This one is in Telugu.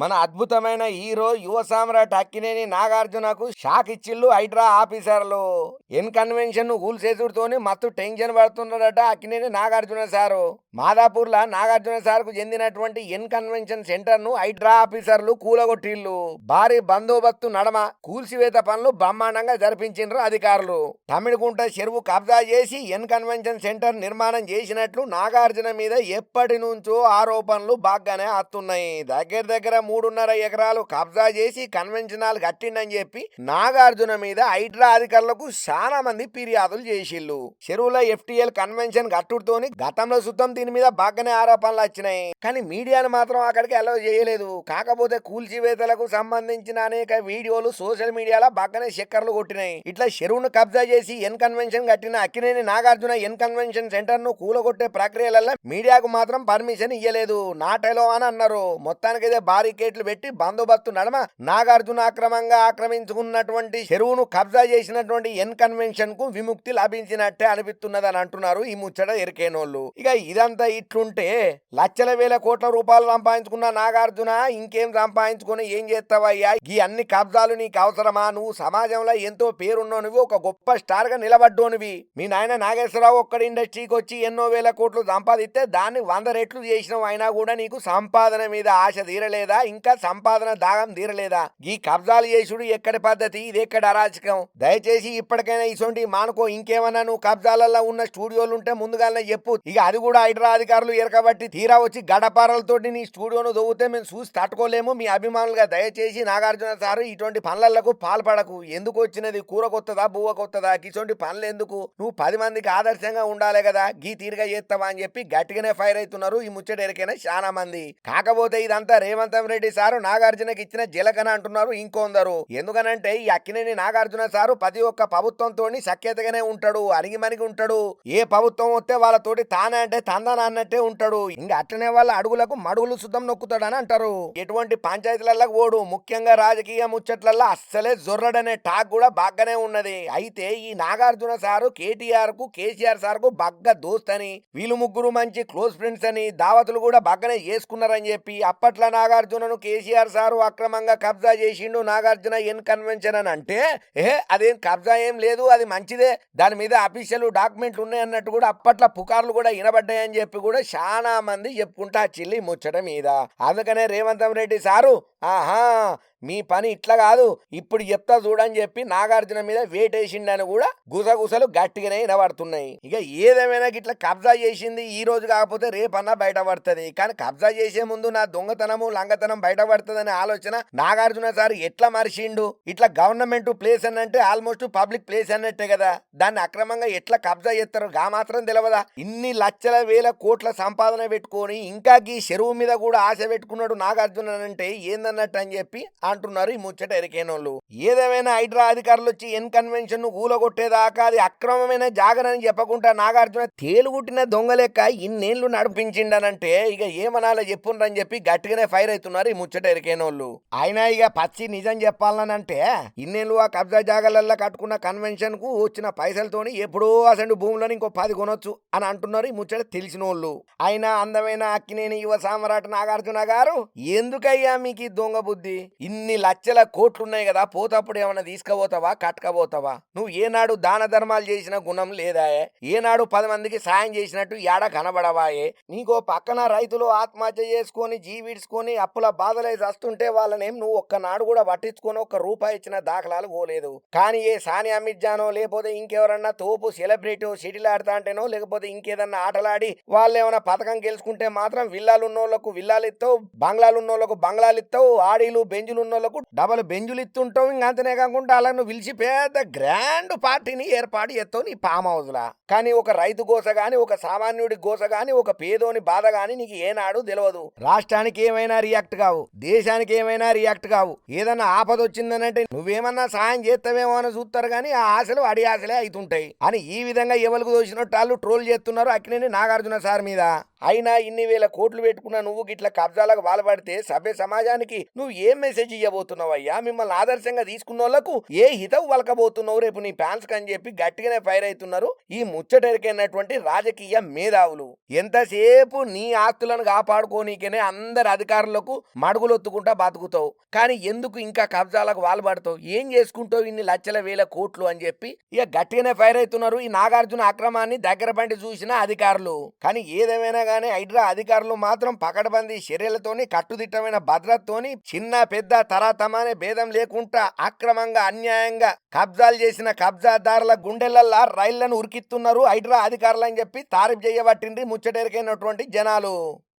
మన అద్భుతమైన హీరో యువ సామ్రాట్ అక్కినేని నాగార్జునకు షాక్ ఇచ్చిళ్ళు హైడ్రా ఆఫీసర్లు. ఎన్ కన్వెన్షన్ను ఊల్సేసుడుతోని మత్తు టెన్షన్ పడుతున్నాడట అక్కినేని నాగార్జున సారు. మాదాపూర్లా నాగార్జున సార్కు చెందినటువంటి ఎన్ కన్వెన్షన్ సెంటర్ను హైడ్రా ఆఫీసర్లు కూలగొట్టిళ్ళు. భారీ బందోబస్తు నడమ కూల్సివేత పనులు బ్రహ్మాండంగా జరిపించిండ్రు అధికారులు. తమిళకుంట చెరువు కబ్జా చేసి ఎన్ కన్వెన్షన్ సెంటర్ నిర్మాణం చేసినట్లు నాగార్జున మీద ఎప్పటి నుంచో ఆరోపణలు బాగానే వస్తున్నాయి దగ్గర దగ్గర మూడున్నర ఎకరాలు కబ్జా చేసి కన్వెన్షన్ హాల్ కట్టిండని చెప్పి నాగార్జున మీద హైడ్రా అధికారులకు చాలా మంది ఫిర్యాదులు చేసిళ్ళు. చెరువుల ఎఫ్టీఎల్ కన్వెన్షన్ కట్టుడుతోని గతంలో సుతం దీని మీద బాగానే ఆరోపణలు వచ్చినాయి. కానీ మీడియాను మాత్రం అక్కడికి అలౌ చేయలేదు. కాకపోతే కూల్చివేతలకు సంబంధించిన అనేక వీడియోలు సోషల్ మీడియాలో బాగానే చక్కర్లు కొట్టినాయి. ఇట్లా చెరువును కబ్జా చేసి ఎన్ కన్వెన్షన్ కట్టిన అక్కినేని నాగార్జున ఎన్ కన్వెన్షన్ సెంటర్ను కూలగొట్టే ప్రక్రియలలో మీడియాకు మాత్రం పర్మిషన్ ఇయ్యలేదు. నాటలో అని అన్నారు. మొత్తానికైతే బారికేట్లు పెట్టి బందోబస్తు నడమ నాగార్జున అక్రమంగా ఆక్రమించుకున్నటువంటి చెరువును కబ్జా చేసినటువంటి ఎన్ కన్వెన్షన్కు విముక్తి లభించినట్టే అనిపిస్తున్నది అని అంటున్నారు ఈ ముచ్చట ఎరికేనోళ్ళు. ఇక ఇదంతా ఇట్లుంటే లక్షల వేల కోట్ల రూపాయలు సంపాదించుకున్న నాగార్జున ఇంకేం సంపాదించుకుని ఏం చేస్తావయ్యా? ఈ అన్ని కబ్జాలు నీకు అవసరమా? నువ్వు సమాజంలో ఎంతో పేరున్నోనివి ఒక గొప్ప స్టార్గా నిలబడ్డోనివి. మీ నాయన నాగేశ్వరరావు ఒక్కడి ఇండస్ట్రీకి వచ్చి ఎన్నో వేల కోట్లు సంపాదిస్తే దాన్ని వంద రెట్లు చేసినావు అయినా కూడా నీకు సంపాదన మీద ఆశ తీరలేదా? ఇంకా సంపాదన దాగం తీరలేదా? ఈ కబ్జాలు చేసుడు ఎక్కడి పద్ధతి? ఇది ఎక్కడ అరాచకం? దయచేసి ఇప్పటికైనా ఇసొంటి మానుకో. ఇంకేమన్నా నువ్వు కబ్జాలలో ఉన్న స్టూడియోలు ఉంటే ముందుగానే చెప్పు. ఇక అది కూడా హైడ్రా అధికారులు ఎరకబట్టి తీరా వచ్చి గడపారలతోటి నీ స్టూడియోను దొవ్వుతే మేము చూసి తట్టుకోలేము. మీ అభిమానులుగా దయచేసి నాగార్జున సారు ఇటువంటి పనులకు పాల్పడకు. ఎందుకు వచ్చినది? కూర కొత్తదా? బువ్వ కొత్తదా? ఇటువంటి పనులు ఎందుకు? నువ్వు పది మందికి ఆదర్శంగా ఉండాలి కదా. గీ తీరుగా చేస్తావా అని చెప్పి గట్టిగానే ఫైర్ అవుతున్నారు. ఈ ముచ్చట ఎరికైనా చాలా మంది కాకపోతే ఇదంతా రేవంత్ రెడ్డి సారు నాగార్జునకి ఇచ్చిన జీలకన అంటున్నారు ఇంకొందరు. ఎందుకనంటే ఈ అక్కినేని నాగార్జున సారు ప్రతి ఒక్క ప్రభుత్వంతో సఖ్యతగానే ఉంటాడు అరిగి మణిగి ఉంటాడు. ఏ ప్రభుత్వం వస్తే వాళ్ళతోటి తానే అంటే తందన అన్నట్టే ఉంటాడు. ఇంకా అట్లనే వాళ్ళ అడుగులకు మడుగులు సుతం నొక్కుతాడని అంటారు. ఎటువంటి పంచాయతీలలో ఓడు ముఖ్యంగా రాజకీయ ముచ్చట్లలో అస్సలే జొర్రడనే టాక్ కూడా బాగానే ఉన్నది. అయితే ఈ నాగార్జున సారు కేటీఆర్కు కేసీఆర్ సార్కు బగ్గ దోస్త్ అని వీళ్ళు ముగ్గురు మంచి క్లోజ్ ఫ్రెండ్స్ అని దావతులు కూడా బాగానే చేసుకున్నారని చెప్పి అప్పట్లో నాగార్జున భూములను కేసీఆర్ సారు అక్రమంగా కబ్జా చేసిండు నాగార్జున ఎన్ కన్వెన్షన్ అని అంటే ఏ అదేం కబ్జా ఏం లేదు అది మంచిదే దాని మీద అఫీషియల్ డాక్యుమెంట్లు ఉన్నాయి అన్నట్టు కూడా అప్పట్లో పుకార్లు కూడా వినబడ్డాయని చెప్పి కూడా చాలా మంది చెప్పుకుంటా చిల్లి ముచ్చట మీద. అందుకనే రేవంత్ రెడ్డి సారు ఆహా మీ పని ఇట్లా కాదు ఇప్పుడు చెప్తా చూడని చెప్పి నాగార్జున మీద వేటేసిండని కూడా గుసగుసలు గట్టిగానే వినబడుతున్నాయి. ఇక ఏదేమైనా ఇట్లా కబ్జా చేసింది ఈ రోజు కాకపోతే రేపన్నా బయటపడుతుంది. కానీ కబ్జా చేసే ముందు నా దొంగతనము లంగతనం బయటపడుతుందనే ఆలోచన నాగార్జున సార్ ఎట్లా మరిచిండు ఇట్లా గవర్నమెంట్ ప్లేస్ అని అంటే ఆల్మోస్ట్ పబ్లిక్ ప్లేస్ అన్నట్టే కదా. దాన్ని అక్రమంగా ఎట్లా కబ్జా చేస్తారు? గా మాత్రం తెలియదా ఇన్ని లక్షల వేల కోట్ల సంపాదన పెట్టుకొని ఇంకా ఈ చెరువు మీద కూడా ఆశ పెట్టుకున్నాడు నాగార్జున అంటే ఏందన్నట్టు అని చెప్పి అంటున్నారు ఈ ముచ్చట ఎరికేనోళ్ళు. ఏదేమైనా హైడ్రా అధికారులు వచ్చి ఎన్ కన్వెన్షన్ను కూలగొట్టేదాకా అది అక్రమమైన జాగరని చెప్పకుండా నాగార్జున తేలుగుట్టిన దొంగ లెక్క ఇన్నేళ్ళు నడిపించిండనంటే ఇక ఏమనాలో చెప్పుండ్రని చెప్పి గట్టిగానే ఫైర్ అవుతున్నారు ఈ ముచ్చట ఎరికేనోళ్ళు. అయినా ఇక పచ్చి నిజం చెప్పాలని అంటే ఇన్నేళ్ళు ఆ కబ్జా జాగాలల్లో కట్టుకున్న కన్వెన్షన్కు వచ్చిన పైసలతోని ఎప్పుడో అసలు భూములను ఇంకో పది కొనొచ్చు అని అంటున్నారు ఈ ముచ్చట తెలిసిన వాళ్ళు అయినా అందమైన అక్కినేని యువ సామ్రాట్ నాగార్జున గారు ఎందుకయ్యా మీకు దొంగ బుద్ధి? ఇన్ని లక్షల కోట్లున్నాయి కదా పోతప్పుడు ఏమైనా తీసుకుపోతావా కట్టకపోతావా? నువ్వు ఏనాడు దాన ధర్మాలు చేసిన గుణం లేదాయే? ఏనాడు పది మందికి సాయం చేసినట్టు ఏడ కనబడవాయే? నీకో పక్కన రైతులు ఆత్మహత్య చేసుకొని జీవిడ్చుకొని అప్పుల బాధలై వస్తుంటే వాళ్ళనేం నువ్వు ఒక్కనాడు కూడా పట్టించుకొని ఒక్క రూపాయి ఇచ్చిన దాఖలాలు పోలేదు. కానీ ఏ సానియా అమిత్ జానో లేకపోతే ఇంకెవరన్నా తోపు సెలబ్రిటీ సిటీలు ఆడతా అంటేనో లేకపోతే ఇంకేదన్నా ఆటలాడి వాళ్ళు ఏమైనా పథకం గెలుచుకుంటే మాత్రం విల్లాలు ఉన్నోళ్ళకు విల్లాలు ఇస్తావు బంగ్లాలు ఉన్నోళ్ళకు బంగ్లాలు ఇస్తావు ఆడీలు బెంజులు వాళ్ళకు డబల్ బెంజులు ఇస్తుంటావు ఇంకా అంతనే కాకుండా అలా నువ్వు పిలిచి పెద్ద గ్రాండ్ పార్టీని ఏర్పాటు చేస్తావు నీ ఫామ్ హౌస్ లా కానీ ఒక రైతు గోస గాని ఒక సామాన్యుడి గోస గాని ఒక పేదోని బాధ గాని నీకు ఏనాడు తెలియదు రాష్ట్రానికి ఏమైనా రియాక్ట్ కావు. దేశానికి ఏమైనా రియాక్ట్ కావు. ఏదన్నా ఆపద వచ్చిందనంటే నువ్వేమన్నా సాయం చేస్తావేమో అని చూస్తారు కానీ ఆ ఆశలు అడి ఆశలే అవుతుంటాయి అని ఈ విధంగా ఎవరికి దోచినట్టు వాళ్ళు ట్రోల్ చేస్తున్నారు అక్కినేని నాగార్జున సార్ మీద. అయినా ఇన్ని వేల కోట్లు పెట్టుకున్న నువ్వు గిట్ల కబ్జాలకు బాలపడితే సభ్య సమాజానికి నువ్వు ఏం మెసేజ్ ఇవ్వబోతున్నావు అయ్యా మిమ్మల్ని ఆదర్శంగా తీసుకున్న వాళ్ళకు ఏ హితవు వలకబోతున్నావు రేపు నీ ఫ్యాన్స్ అని చెప్పి గట్టిగానే ఫైర్ అవుతున్నారు ఈ ముచ్చటెరికైనటువంటి రాజకీయ మేధావులు. ఎంతసేపు నీ ఆస్తులను కాపాడుకోనీకనే అందరి అధికారులకు మడుగులొత్తుకుంటా బతుకుతావు. కానీ ఎందుకు ఇంకా కబ్జాలకు వాల్పడతావు ఏం చేసుకుంటావు ఇన్ని లక్షల వేల కోట్లు అని చెప్పి? ఇక గట్టిగానే ఫైర్ అవుతున్నారు ఈ నాగార్జున అక్రమాన్ని దగ్గర పండి చూసిన అధికారులు. కానీ ఏదేమైనా కానీ హైడ్రా అధికారులు మాత్రం పకడ్బందీ చర్యలతోని కట్టుదిట్టమైన భద్రతతోని చిన్న పెద్ద తరాతమానే భేదం లేకుండా అక్రమంగా అన్యాయంగా కబ్జాలు చేసిన కబ్జాదారుల గుండెలల్లా రైళ్ళను ఉరికిస్తున్నారు హైడ్రా అధికారులు అని చెప్పి తారీఫ్ చేయబట్టిండ్రి ముచ్చటెరికైనటువంటి జనాలు.